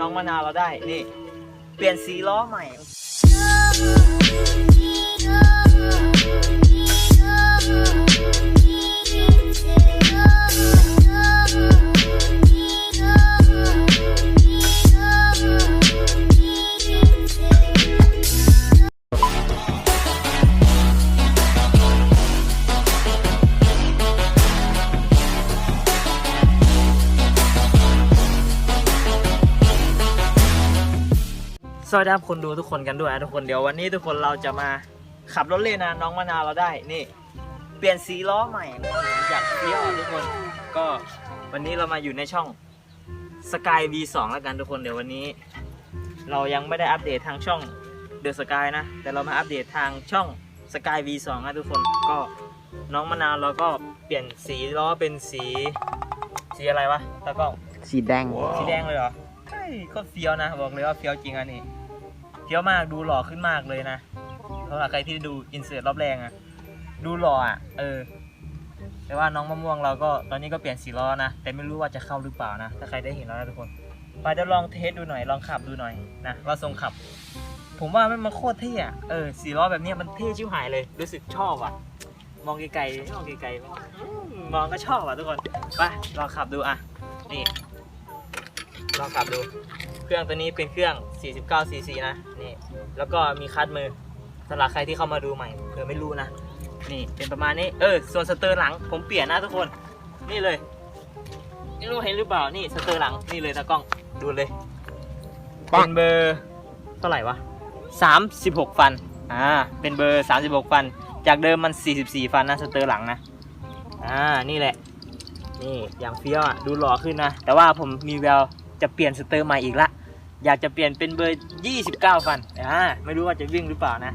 น้องมะนาวเราได้ นี่ เปลี่ยนสีล้อใหม่ วัสดีครับคนดูทุกคนกันด้วยนะทุกคนเดี๋ยววันนี้ทุกคนเราจะมาขับรถเล่นนะน้องมะนาวเราได้นี่ เปลี่ยนสีล้อใหม่อยากเที่ยวอะทุกคน ก็วันนี้เรามาอยู่ในช่อง Sky V2 แล้วกันทุกคนเดี๋ยววันนี้ เรายังไม่ได้อัปเดตทางช่อง The Sky นะ แต่เรามาอัปเดตทางช่อง Sky V2 นะทุกคนก็น้องมะนาวเราก็เปลี่ยนสีล้อเป็นสีสีอะไรวะตากล้องสีแดงสีแดงเลยเหรอเฮ้ยโคตรเฟี้ยวนะบอกเลยว่าเฟี้ยวจริงอันนี้ เฟี้ยวมากดูหล่อขึ้นมากเลยนะสำหรับใครที่ดูอินเสิร์ตรอบแรงอะดูหล่ออะเออ แต่ว่าน้องมะม่วงเราก็ตอนนี้ก็เปลี่ยนสีล้อนะ แต่ไม่รู้ว่าจะเข้าหรือเปล่านะ ถ้าใครได้เห็นแล้วนะทุกคนไปจะลองเทสดูหน่อย ลองขับดูหน่อยนะว่าทรงขับ ผมว่ามันมันโคตรเท่อะเออสีล้อแบบนี้มันเท่ชิวหายเลย รู้สึกชอบอะมองไกลๆมองไกลๆมองก็ชอบอะทุกคน ไปลองขับดูอะนี่ลองขับดู เครื่องตัวนี้เป็นเครื่อง 49 cc นะนี่แล้วก็มีคัดมือสำหรับใครที่เข้ามาดูใหม่เผื่อไม่รู้นะ นี่เป็นประมาณนี้เออส่วนสเตอร์หลังผมเปลี่ยนนะทุกคน นี่เลยไม่รู้เห็นหรือเปล่านี่สเตอร์หลังนี่เลยตากล้องดูเลยเป็นเบอร์เท่าไหร่วะ 36 ฟันอ่าเป็นเบอร์ 36 ฟัน จากเดิมมัน 44 ฟันนะสเตอร์หลังนะอ่านี่แหละนี่อย่างเฟี้ยวอะดูหล่อขึ้นนะ แต่ว่าผมมีแววจะเปลี่ยนสเตอร์ใหม่อีกละ อยากจะเปลี่ยนเป็นเบอร์ 29 ฟันอ่าไม่รู้ว่าจะวิ่งหรือเปล่านะ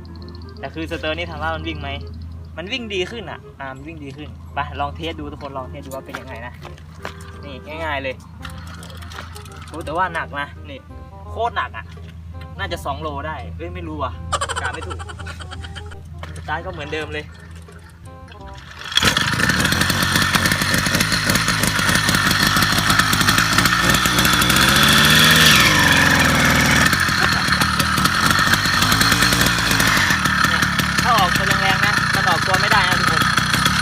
แต่คือสเตอร์นี่ถามว่ามันวิ่งไหม มันวิ่งดีขึ้นอะ อ่ามันวิ่งดีขึ้น ไปลองเทสดูทุกคนลองเทสดูว่าเป็นยังไงนะ นี่ง่ายๆเลยโอ้แต่ว่าหนักนะ นี่โคตรหนักอะ น่าจะ 2 โลได้ เอ้ยไม่รู้อะกาไม่ถูกสตาร์ทก็เหมือนเดิมเลย ถ้าออกตัวแรงๆนะ มันออกตัวไม่ได้นะทุกคน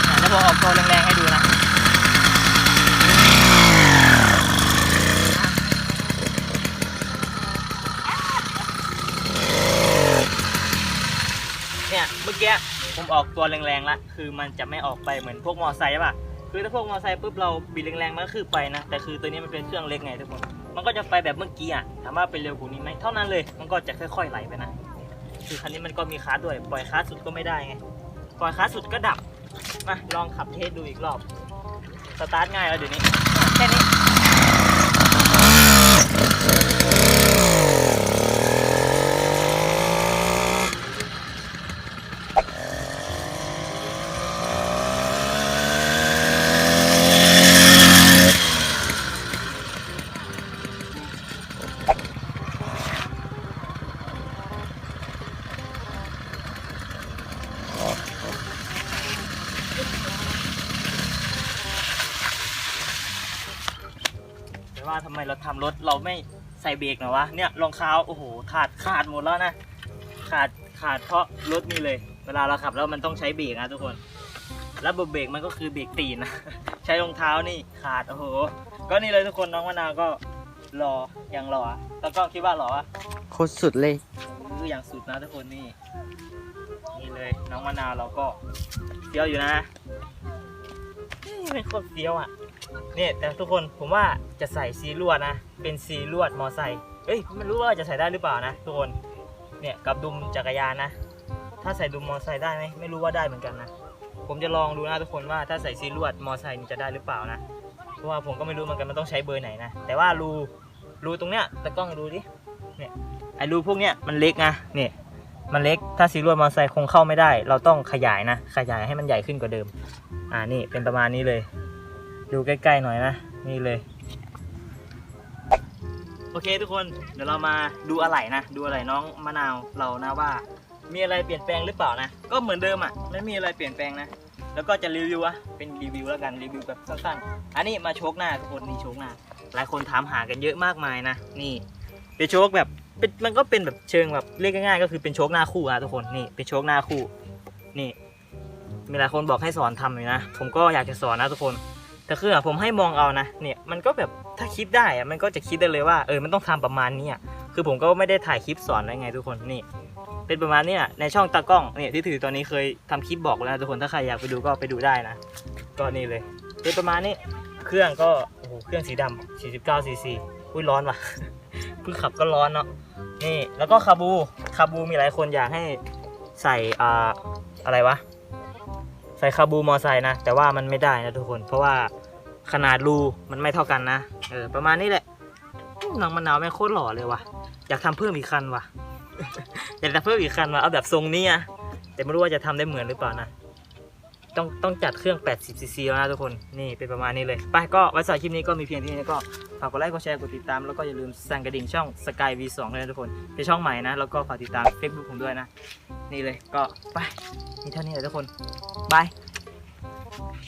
เนี่ยแล้วพอออกตัวแรงๆให้ดูนะ เนี่ยเมื่อกี้ผม ออกตัวแรงๆละคือมันจะไม่ออกไปเหมือนพวกมอไซค์ป่ะคือถ้าพวกมอไซค์ปุ๊บเราบิดแรงๆมันก็คือไปนะแต่คือตัวนี้มันเป็นเครื่องเล็กไงทุกคนมันก็จะไปแบบเมื่อกี้อะถามว่าไปเร็วกว่านี้ไหมเท่านั้นเลย มันก็จะค่อยๆไหลไปนะคือคันนี้มันก็มีคลาสด้วยปล่อยคลาสสุดก็ไม่ได้ไงปล่อยคลาสสุดก็ดับมาลองขับเทสดูอีกรอบสตาร์ทง่ายแล้วเดี๋ยวนี้แค่นี้ ว่าทำไมเราทำรถเราไม่ใส่เบรกหน่อยวะเนี่ยรองเท้าโอ้โหขาดขาดหมดแล้วนะขาดขาดเพราะรถนี่เลย เวลาเราขับแล้วมันต้องใช้เบรกนะทุกคน แล้วเบรกมันก็คือเบรกตีนนะ ใช้รองเท้านี่ขาดโอ้โหก็นี่เลยทุกคนน้องมะนาวก็รออย่างรออะแล้วก็คิดว่าหรอวะ โคตรสุดเลย คืออย่างสุดนะทุกคนนี่นี่เลยน้องมะนาวเราก็เฟี้ยวอยู่นะนี่เป็นโคตรเฟี้ยวอะ เนี่ยแต่ทุกคนผมว่าจะใส่ซีลวดนะ เป็นซีลวดมอไซค์เอ้ยไม่รู้ว่าจะใส่ได้หรือเปล่านะ ทุกคนเนี่ยกับดุมจักรยานนะ ถ้าใส่ดุมมอไซค์ได้ไหมไม่รู้ว่าได้เหมือนกันนะ ผมจะลองดูนะทุกคนว่าถ้าใส่ซีลวดมอไซค์จะได้หรือเปล่านะเพราะว่าผมก็ไม่รู้เหมือนกันมันต้องใช้เบอร์ไหนนะแต่ว่ารูรูตรงเนี้ยตะกล้องดูดิเนี่ยไอ้รูพวกเนี้ยมันเล็กนะเนี่ยมันเล็กถ้าซีรวดมอไซค์คงเข้าไม่ได้ เราต้องขยายนะ ขยายให้มันใหญ่ขึ้นกว่าเดิม อ่านี่เป็นประมาณนี้เลย ดูใกล้ๆหน่อยนะ นี่เลย โอเคทุกคนเดี๋ยวเรามาดูอะไหล่นะ ดูอะไหล่น้องมะนาวเรานะว่า มีอะไรเปลี่ยนแปลงหรือเปล่านะ ก็เหมือนเดิมอะไม่มีอะไรเปลี่ยนแปลงนะ แล้วก็จะรีวิวอะเป็นรีวิวแล้วกันรีวิวแบบสั้นๆอันนี้มาโชกหน้าทุกคนนี่โชกหน้า หลายคนถามหากันเยอะมากมายนะนี่เป็นโชคแบบเป็นมันก็เป็นแบบเชิงแบบเรียกง่ายๆก็คือเป็นโชคหน้าคู่อะทุกคนนี่เป็นโชคหน้าคู่นี่มีหลายคนบอกให้สอนทำอยู่นะ ผมก็อยากจะสอนนะทุกคน แต่คืออะผมให้มองเอานะเนี่ยมันก็แบบถ้าคิดได้อะมันก็จะคิดได้เลยว่าเออมันต้องทำประมาณนี้อะคือผมก็ไม่ได้ถ่ายคลิปสอนอะไรไงทุกคนนี่ เป็นประมาณนี้ในช่องตากล้องเนี่ยที่ถือตอนนี้เคยทำคลิปบอกแล้วทุกคนถ้าใครอยากไปดูก็ไปดูได้นะก็นี่เลยเป็นประมาณนี้เครื่องก็โอ้โหเครื่องสีดำ49ซีซีอุ้ยร้อนว่ะเพิ่งขับก็ร้อนเนาะนี่แล้วก็คาบูคาบูมีหลายคนอยากให้ใส่อ่าอะไรวะ ใส่คาบูมอไซค์นะ แต่ว่ามันไม่ได้นะทุกคน เพราะว่าขนาดรูมันไม่เท่ากันนะ เออ ประมาณนี้แหละน้องมะนาวแม่งโคตรหล่อเลยว่ะ อยากทำเพิ่มอีกคันว่ะ อยากจะเพิ่มอีกคันวะเอาแบบทรงนี้อะแต่ไม่รู้ว่าจะทำได้เหมือนหรือเปล่านะ ต้องต้องจัดเครื่อง 80 ซีซีแล้วนะทุกคน นี่เป็นประมาณนี้เลย ไปก็ไว้สำหรับคลิปนี้ก็มีเพียงที่นี้ก็ฝากกดไลค์ กดแชร์ กดติดตาม แล้วก็อย่าลืมสั่นกระดิ่งช่อง Sky V2 เลยนะทุกคน เป็นช่องใหม่นะ แล้วก็ฝากติดตาม Facebook ผมด้วยนะ นี่เลย ก็ไป มีเท่านี้เลยทุกคนบาย